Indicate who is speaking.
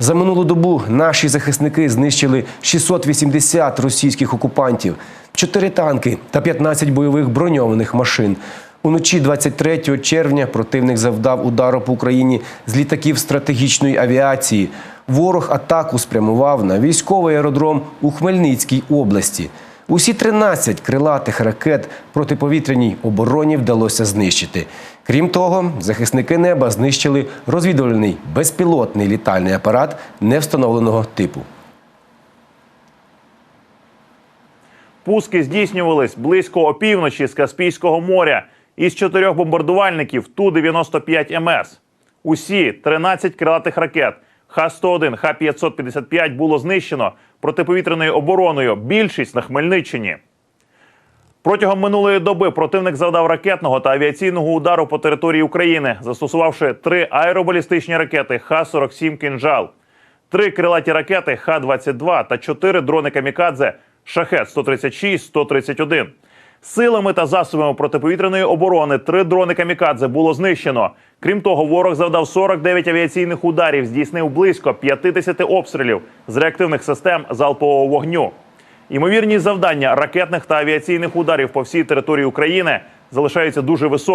Speaker 1: За минулу добу наші захисники знищили 680 російських окупантів, 4 танки та 15 бойових броньованих машин. Уночі 23 червня противник завдав удару по Україні з літаків стратегічної авіації. Ворог атаку спрямував на військовий аеродром у Хмельницькій області. Усі 13 крилатих ракет протиповітряній обороні вдалося знищити. Крім того, захисники неба знищили розвідувальний безпілотний літальний апарат невстановленого типу.
Speaker 2: Пуски здійснювались близько опівночі з Каспійського моря із чотирьох бомбардувальників Ту-95 МС. Усі 13 крилатих ракет Х-101, Х-555 було знищено протиповітряною обороною. Більшість на Хмельниччині. Протягом минулої доби противник завдав ракетного та авіаційного удару по території України, застосувавши три аеробалістичні ракети Х-47 «Кінжал», три крилаті ракети Х-22 та чотири дрони камікадзе Шахет 136 131 Силами та засобами протиповітряної оборони три дрони камікадзе було знищено. Крім того, ворог завдав 49 авіаційних ударів, здійснив близько 50 обстрілів з реактивних систем залпового вогню. Ймовірність завдання ракетних та авіаційних ударів по всій території України залишаються дуже високою.